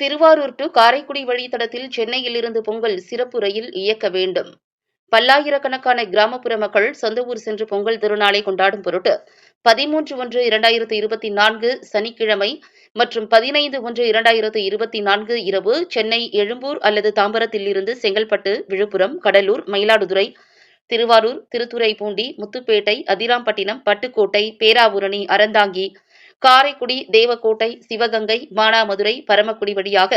Thiruvarur to Karaikudi வழித்தடத்தில் சென்னையிலிருந்து பொங்கல் சிறப்பு ரயில் இயக்க வேண்டும். பல்லாயிரக்கணக்கான கிராமப்புற மக்கள் சொந்த ஊர் சென்று பொங்கல் திருநாளை கொண்டாடும் பொருட்டு பதிமூன்று ஒன்று இரண்டாயிரத்து இருபத்தி நான்கு சனிக்கிழமை மற்றும் பதினைந்து ஒன்று இரண்டாயிரத்து இருபத்தி நான்கு இரவு சென்னை எழும்பூர் அல்லது தாம்பரத்தில் இருந்து செங்கல்பட்டு விழுப்புரம் கடலூர் மயிலாடுதுறை திருவாரூர் திருத்துறைப்பூண்டி முத்துப்பேட்டை அதிராம்பட்டினம் பட்டுக்கோட்டை பேராவூரணி அறந்தாங்கி காரைக்குடி தேவக்கோட்டை சிவகங்கை மானாமதுரை பரமக்குடி வழியாக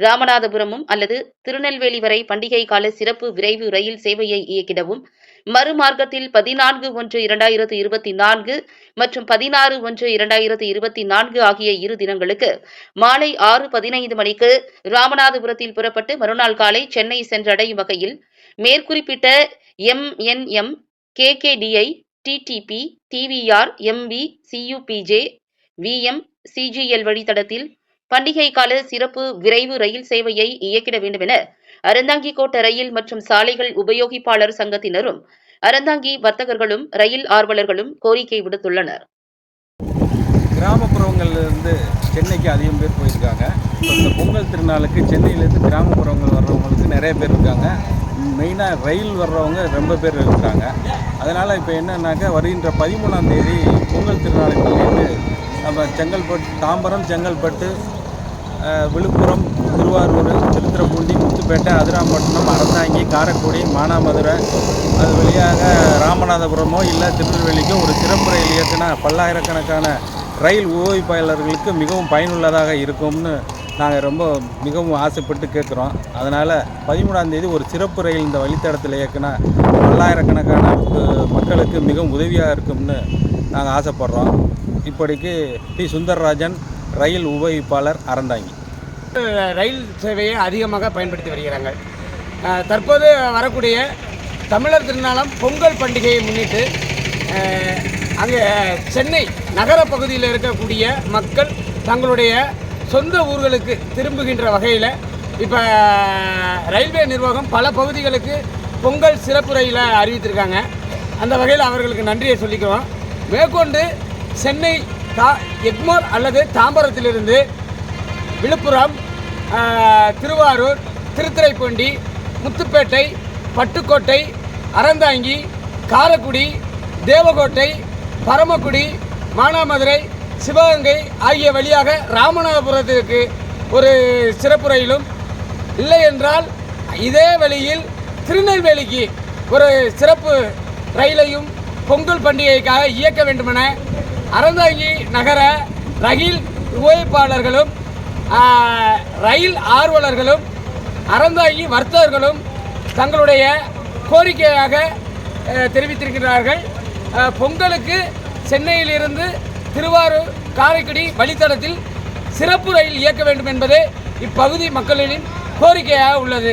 ராமநாதபுரமும் அல்லது திருநெல்வேலி வரை பண்டிகை கால சிறப்பு விரைவு ரயில் சேவையை இயக்கிடவும் மறுமார்க்கத்தில் பதினான்கு ஒன்று இரண்டாயிரத்து இருபத்தி நான்கு மற்றும் பதினாறு ஒன்று இரண்டாயிரத்து இருபத்தி நான்கு ஆகிய இரு தினங்களுக்கு மாலை ஆறு பதினைந்து மணிக்கு ராமநாதபுரத்தில் புறப்பட்டு மறுநாள் காலை சென்னை சென்றடையும் வகையில் மேற்குறிப்பிட்ட MNM KKDI TDP TVR MP CUPJ VM CGL வழித்தடத்தில் பண்டிகை கால சிறப்பு விரைவு ரயில் சேவையை இயக்கிட வேண்டும் என அறந்தாங்கி கோட்ட ரயில் மற்றும் சாலைகள் உபயோகிப்பாளர் சங்கத்தினரும் அறந்தாங்கி வர்த்தகர்களும் ரயில் ஆர்வலர்களும் கோரிக்கை விடுத்துள்ளனர். கிராமப்புறங்கள்லேருந்து சென்னைக்கு அதிகம் பேர் போயிருக்காங்க. இந்த பொங்கல் திருநாளுக்கு சென்னையிலேருந்து கிராமப்புறங்கள் வர்றவங்களுக்கு நிறைய பேர் இருக்காங்க. மெயினாக ரயில் வர்றவங்க ரொம்ப பேர் இருக்கிறாங்க அதனால் இப்போ என்னன்னாக்கா வருகின்ற பதிமூணாம் தேதி பொங்கல் திருநாளை முன்னிட்டு நம்ம செங்கல்பட்டு தாம்பரம் செங்கல்பட்டு விழுப்புரம் திருவாரூர் திருத்துறைப்பூண்டி முத்துப்பேட்டை அதிராம்பட்டினம் அரசாங்கி காரைக்குடி மானாமதுரை அது வழியாக ராமநாதபுரமோ இல்லை திருநெல்வேலிக்கோ ஒரு சிறப்பு ரயில் இயக்குனா பல்லாயிரக்கணக்கான ரயில் உபயோகிப்பாளர்களுக்கு மிகவும் பயனுள்ளதாக இருக்கும்னு நாங்கள் ரொம்ப மிகவும் ஆசைப்பட்டு கேட்குறோம் அதனால் பதிமூணாம் தேதி ஒரு சிறப்பு ரயில் இந்த வழித்தடத்தில் இயக்குனா பல்லாயிரக்கணக்கான மக்களுக்கு மிகவும் உதவியாக இருக்கும்னு நாங்கள் ஆசைப்பட்றோம். இப்படிக்கு டி சுந்தரராஜன் ரயில் உபயோகிப்பாளர் அறந்தாங்கி. ரயில் சேவையை அதிகமாக பயன்படுத்தி வருகிறாங்க. தற்போது வரக்கூடிய தமிழர் திருநாளம் பொங்கல் பண்டிகையை முன்னிட்டு அங்கே சென்னை நகர பகுதியில் இருக்கக்கூடிய மக்கள் தங்களுடைய சொந்த ஊர்களுக்கு திரும்புகின்ற வகையில் இப்போ ரயில்வே நிர்வாகம் பல பகுதிகளுக்கு பொங்கல் சிறப்பு ரயிலை அறிவித்திருக்காங்க. அந்த வகையில் அவர்களுக்கு நன்றியை சொல்லிக்கிறோம். மேற்கொண்டு சென்னை தா எக்மோர் அல்லது தாம்பரத்திலிருந்து விழுப்புரம் திருவாரூர் திருத்துறைப்பூண்டி முத்துப்பேட்டை பட்டுக்கோட்டை அறந்தாங்கி காரக்குடி தேவகோட்டை பரமக்குடி மானாமதுரை சிவகங்கை ஆகிய வழியாக ராமநாதபுரத்திற்கு ஒரு சிறப்பு ரயிலும் இல்லை என்றால் இதே வழியில் திருநெல்வேலிக்கு ஒரு சிறப்பு ரயிலையும் பொங்கல் பண்டிகைக்காக இயக்க வேண்டுமென அறந்தாங்கி நகர ரயில் உபயோகிப்பாளர்களும் ரயில் ஆர்வலர்களும் அறந்தாங்கி வர்த்தகர்களும் தங்களுடைய கோரிக்கையாக தெரிவித்திருக்கிறார்கள். பொங்கலுக்கு சென்னையிலிருந்து திருவாரூர் காரைக்குடி வழித்தடத்தில் சிறப்பு ரயில் இயக்க வேண்டும் என்பதே இப்பகுதி மக்களின் கோரிக்கையாக உள்ளது.